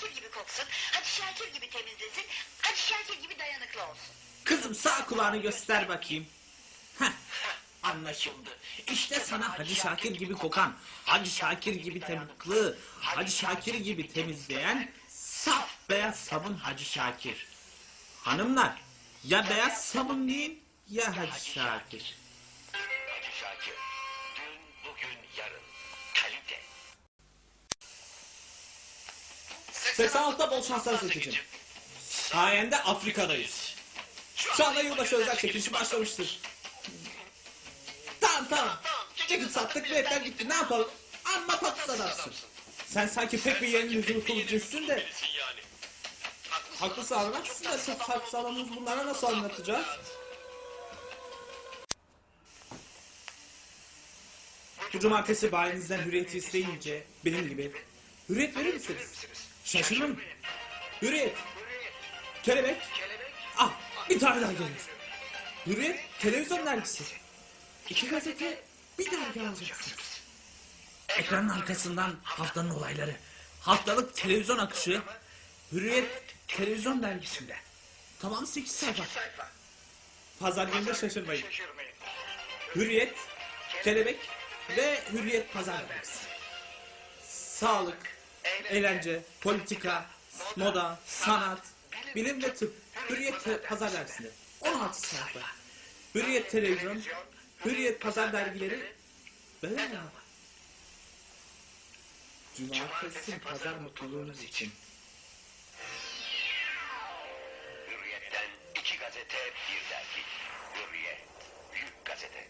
Şakir gibi koksun. Hadi Şakir gibi temizlesin. Hadi Şakir gibi dayanıklı olsun. Kızım sağ kulağını göster bakayım. Heh, anlaşıldı. İşte sana Hacı Şakir gibi kokan, Hacı Şakir gibi temizli, Hacı Şakir gibi temizleyen saf beyaz sabun Hacı Şakir. Hanımlar, ya beyaz sabun deyin ya Hacı Şakir. Hacı Şakir, dün, bugün, yarın, kalite. 86'da bol şanslar seçeceğim. Sayende Afrika'dayız. Şu anda yılbaşı özel çekilişi başlamıştır. Tamam tamam. Ceket sattık biletler gitti ne yapalım? Amma patus adamsın. Sen sanki pek bir yerin yüzünü kılıcısın de. Haklısın haklısın da çok farklı alanımız bunlara nasıl anlatacağız? Bu cumartesi bayinizden hürriyeti isteyince benim gibi hürriyet verir misiniz? Şaşırırım. Hürriyet. Kelebek. Ah bir tane daha geliyor. Hürriyet televizyon dergisi. İki gazete bir dergi alacaksınız. Ekranın arkasından haftanın olayları. Haftalık televizyon akışı. Hürriyet televizyon dergisinde. Tamam 8 sayfa. Pazar günü de şaşırmayın. Şaşırmayın. Hürriyet, kelebek ve Hürriyet Pazar Dergisi. Sağlık, eğlence, politika, moda, sanat, sanat, bilim ve tıp, Hürriyet Pazar Dergisi'nde 16 sayfa. Hürriyet Televizyon, Hürriyet Pazar Dergileri böyle mi? Cumartesi pazar mutluluğunuz için. Hürriyet'ten iki gazete, bir dergi. Hürriyet, büyük gazete.